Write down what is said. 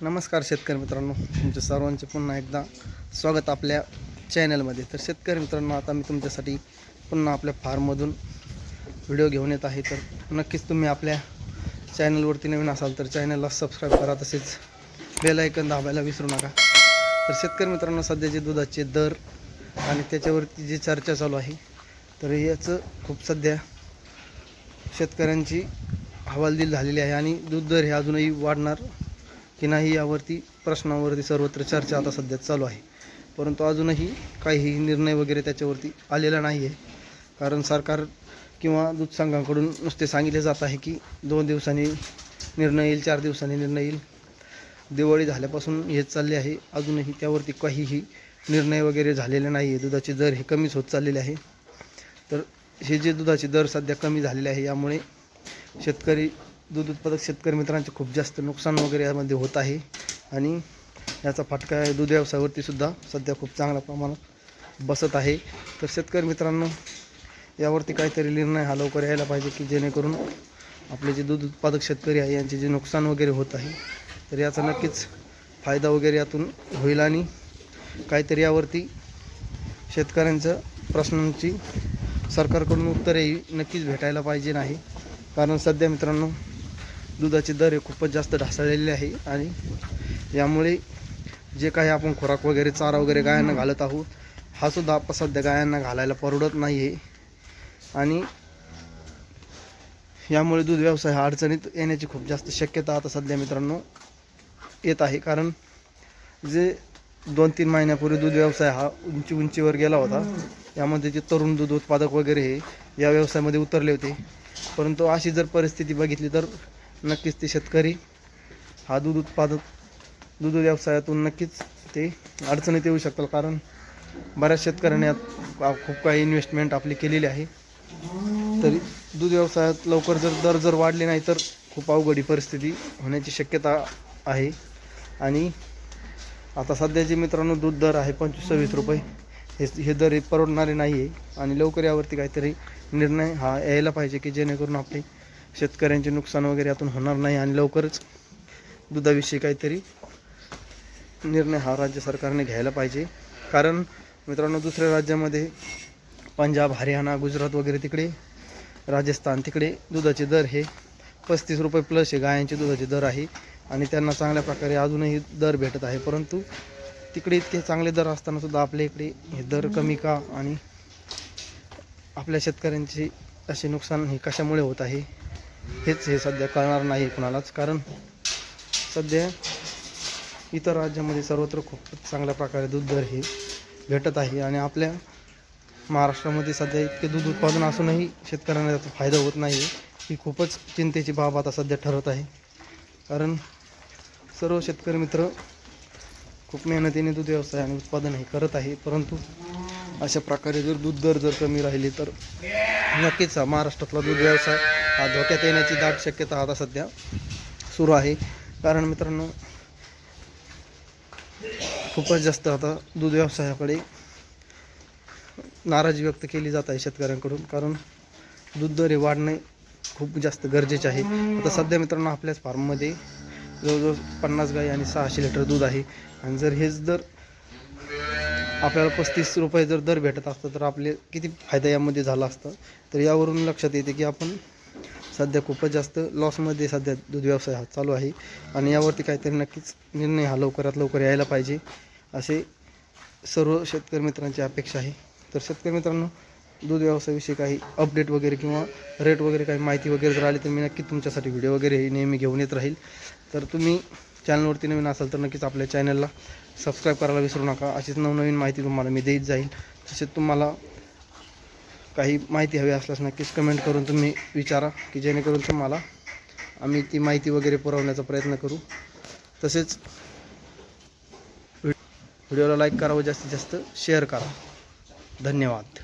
नमस्कार शेतकरी मित्रांनो. तुमच्या सर्वांचे पुन्हा एकदा स्वागत आपल्या चॅनलमध्ये. तर शेतकरी मित्रांनो आता मी तुमच्यासाठी पुन्हा आपल्या फार्ममधून व्हिडिओ घेऊन येत आहे. तर नक्कीच तुम्ही आपल्या चॅनलवरती नवीन असाल तर चॅनलला सबस्क्राईब करा तसेच बेलायकन दाबायला विसरू नका. तर शेतकरी मित्रांनो सध्याचे दुधाचे दर आणि त्याच्यावरती जी चर्चा चालू आहे तर याचं खूप सध्या शेतकऱ्यांची हवालदिल झालेली आहे आणि दूध दर हे अजूनही वाढणार की नाही यावरती प्रश्नावरती सर्वत्र चर्चा आता सध्या चालू आहे. परंतु अजूनही काही निर्णय वगैरे त्याच्यावरती आलेला नाही आहे कारण सरकार किंवा दूध संघाकडून नुसते सांगितले जात आहे की दोन दिवसांनी निर्णय येईल चार दिवसांनी निर्णय येईल. दिवाळी झाल्यापासून येत चालले आहे. अजूनही त्यावरती काहीही निर्णय वगैरे झालेले नाही आहे दुधाचे दर हे कमीच होत चाललेले आहे. तर हे जे दुधाचे दर सध्या कमी झालेले आहे यामुळे शेतकरी दूध उत्पादक शेतकरी मित्रांचे खूप जास्त नुकसान वगैरे यामध्ये होत आहे. आणि याचा फटका दूध व्यवसायावरती सुद्धा सध्या खूप चांगल्या प्रमाणात बसत आहे. तर शेतकरी मित्रांनो यावरती काहीतरी निर्णय हा लवकर यायला पाहिजे की जेणेकरून आपले जे दूध उत्पादक शेतकरी आहे यांचे जे नुकसान वगैरे होत आहे तर याचा नक्कीच फायदा वगैरे यातून होईल. आणि काहीतरी यावरती शेतकऱ्यांचं प्रश्नांची सरकारकडून उत्तरेही नक्कीच भेटायला पाहिजे नाही. कारण सध्या मित्रांनो दुधाचे दर हे खूपच जास्त ढासळलेले आहे आणि यामुळे जे काही आपण खुराक वगैरे चारा वगैरे गायांना घालत आहोत हा सुद्धा आपण सध्या गायांना घालायला परवडत नाही आहे. आणि यामुळे दूध व्यवसाय हा अडचणीत येण्याची खूप जास्त शक्यता आता सध्या मित्रांनो येत आहे. कारण जे दोन तीन महिन्यापूर्वी दूध व्यवसाय हा उंची उंचीवर गेला होता यामध्ये जे तरुण दूध उत्पादक वगैरे हे या व्यवसायामध्ये उतरले होते. परंतु अशी जर परिस्थिती बघितली तर नक्कीच ते शेतकरी हा दूध उत्पादक दूध व्यवसायातून नक्कीच ते अडचणीत येऊ शकतात. कारण बऱ्याच शेतकऱ्यांनी यात खूप काही इन्व्हेस्टमेंट आपली केलेली आहे. तरी दूध व्यवसायात लवकर जर दर जर वाढले नाही तर खूप अवघडी परिस्थिती होण्याची शक्यता आहे. आणि आता सध्याचे मित्रांनो दूध दर आहे पंचवीस सव्वीस रुपये. हे हे दर परवडणारे नाही आहे आणि लवकर यावरती काहीतरी निर्णय हा यायला पाहिजे की जेणेकरून आपले शेतकऱ्यांचे नुकसान वगैरे यातून होणार नाही आणि लवकरच दुधाविषयी काहीतरी निर्णय हा राज्य सरकारने घ्यायला पाहिजे. कारण मित्रांनो दुसऱ्या राज्यामध्ये पंजाब हरियाणा गुजरात वगैरे तिकडे राजस्थान तिकडे दुधाचे दर हे पस्तीस रुपये प्लस हे गायांचे दुधाचे दर आहे आणि त्यांना चांगल्या प्रकारे अजूनही दर भेटत आहे. परंतु तिकडे इतके चांगले दर असताना सुद्धा आपल्या इकडे हे दर कमी का आणि आपल्या शेतकऱ्यांचे असे नुकसान हे कशामुळे होत आहे? हेच हे सध्या कळणार नाही कुणालाच. कारण सध्या इतर राज्यामध्ये सर्वत्र खूप चांगल्या प्रकारे दूध दर हे भेटत आहे आणि आपल्या महाराष्ट्रामध्ये सध्या इतके दूध उत्पादन असूनही शेतकऱ्यांना त्याचा फायदा होत नाही ही खूपच चिंतेची बाब आता सध्या ठरत आहे. कारण सर्व शेतकरी मित्र खूप मेहनतीने दूध व्यवसाय आणि उत्पादन हे करत आहे. परंतु अशा प्रकारे जर दूध दर जर कमी राहिले तर नक्कीच हा महाराष्ट्रातला दूध व्यवसाय हा धोक्यात येण्याची दाट शक्यता आता सध्या सुरू आहे. कारण मित्रांनो खूपच जास्त आता दूध व्यवसायाकडे नाराजी व्यक्त केली जात आहे शेतकऱ्यांकडून. कारण दूध दर हे वाढणे खूप जास्त गरजेचे आहे. आता सध्या मित्रांनो आपल्याच फार्ममध्ये जवळजवळ पन्नास गाई आणि सहाशे लिटर दूध आहे. आणि जर हेच दर आपल्याला पस्तीस रुपये जर दर भेटत असतं तर आपले किती फायदा यामध्ये झाला असता? तर यावरून लक्षात येते की आपण सध्या खूपच जास्त लॉसमध्ये सध्या दूध व्यवसाय हा चालू आहे. आणि यावरती काहीतरी नक्कीच निर्णय हा लवकरात लवकर यायला पाहिजे असे सर्व शेतकरी मित्रांची अपेक्षा आहे. तर शेतकरी मित्रांनो दूध व्यवसायाविषयी काही अपडेट वगैरे किंवा रेट वगैरे काही माहिती वगैरे जर आली तर मी नक्की तुमच्यासाठी व्हिडिओ वगैरे हे नेहमी घेऊन येत राहील. तर तुम्ही चॅनलवरती नवीन असाल तर नक्कीच आपल्या चॅनलला सबस्क्राईब करायला विसरू नका. अशीच नवनवीन माहिती तुम्हाला मी देत जाईल तसेच तुम्हाला काही माहिती हवी असल्यास नक्कीच कमेंट करून तुम्ही विचारा की जेणेकरून तुम्हाला आम्ही ती माहिती वगैरे पुरवण्याचा प्रयत्न करू. तसेच व्हिडिओला लाईक करा व जास्तीत जास्त शेअर करा. धन्यवाद.